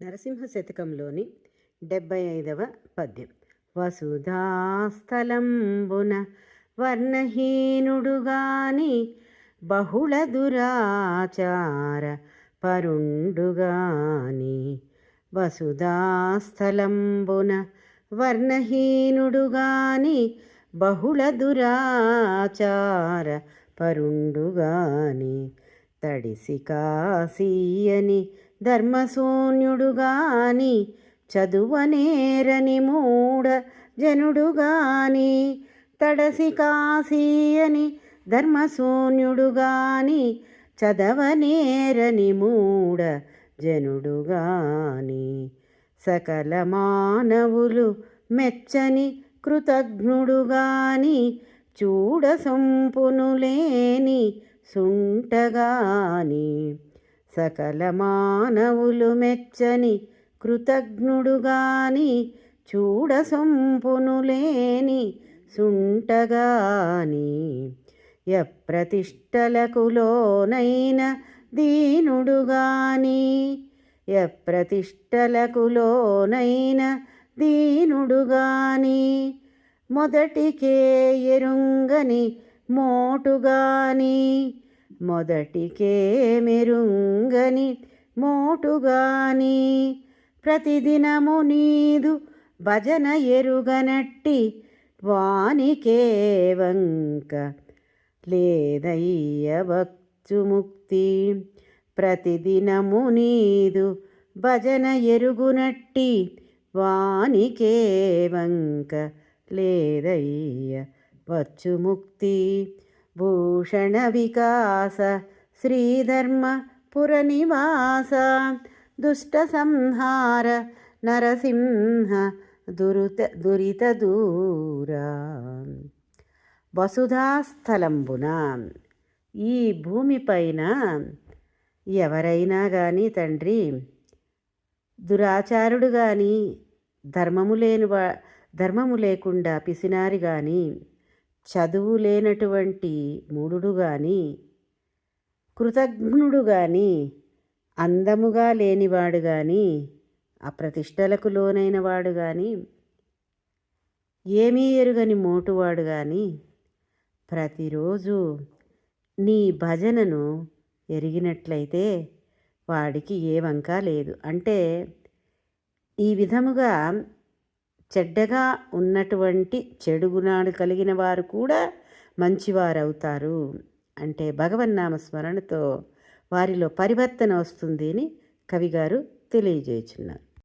నరసింహ శతకంలోని డెబ్భై ఐదవ పద్యం. వసుధాస్థలంబున వర్ణహీనుడుగాని బహుళ దురాచార పరుండుగాని వసుధాస్థలంబున వర్ణహీనుడుగాని బహుళ దురాచార పరుండుగాని తడిసి కాసీయని ధర్మశూన్యుడుగాని చదువనేరని మూడ జనుడుగాని తడసి కాసీయని ధర్మశూన్యుడుగాని చదవనేరని మూడ జనుడుగాని సకల మానవులు మెచ్చని కృతజ్ఞుడుగాని చూడ సొంపును లేని సుంటగాని సకల మానవులు మెచ్చని కృతజ్ఞుడుగాని చూడ లేని సుంటగాని. ఎప్రతిష్టలకు లోనైన దీనుడుగాని. ఎప్రతిష్టలకు లోనైన దీనుడుగాని. మొదటికే ఎరుంగని మోటుగాని. మొదటికే మెరుంగని మోటుగాని ప్రతిదినము నీదు భజన ఎరుగనట్టి వానికేవంక లేదయ్య భక్తుముక్తి ప్రతిదినము నీదు భజన ఎరుగునట్టి వానికేవంక లేదయ్య వచ్చుముక్తి భూషణ వికాస శ్రీధర్మ పురనివాస దుష్ట సంహార నరసింహ దురుత దురిత దూరా వసుధాస్థలంబున ఈ భూమిపైన ఎవరైనా కానీ తండ్రి దురాచారుడు కానీ ధర్మము లేని వా ధర్మము లేకుండా పిసినారి కానీ చదువు లేనటువంటి మూఢుడు కానీ కృతజ్ఞుడు కానీ అందముగా లేనివాడు కానీ అప్రతిష్టలకు లోనైన వాడు కానీ ఏమీ ఎరుగని మోటువాడు కానీ ప్రతిరోజు నీ భజనను ఎరిగినట్లయితే వాడికి ఏ వంక లేదు. అంటే ఈ విధముగా చెడ్డగా ఉన్నటువంటి చెడు గుణాలు కలిగిన వారు కూడా మంచివారవుతారు. అంటే భగవన్నామ స్మరణతో వారిలో పరివర్తన వస్తుంది అని కవిగారు తెలియజేయుచున్నారు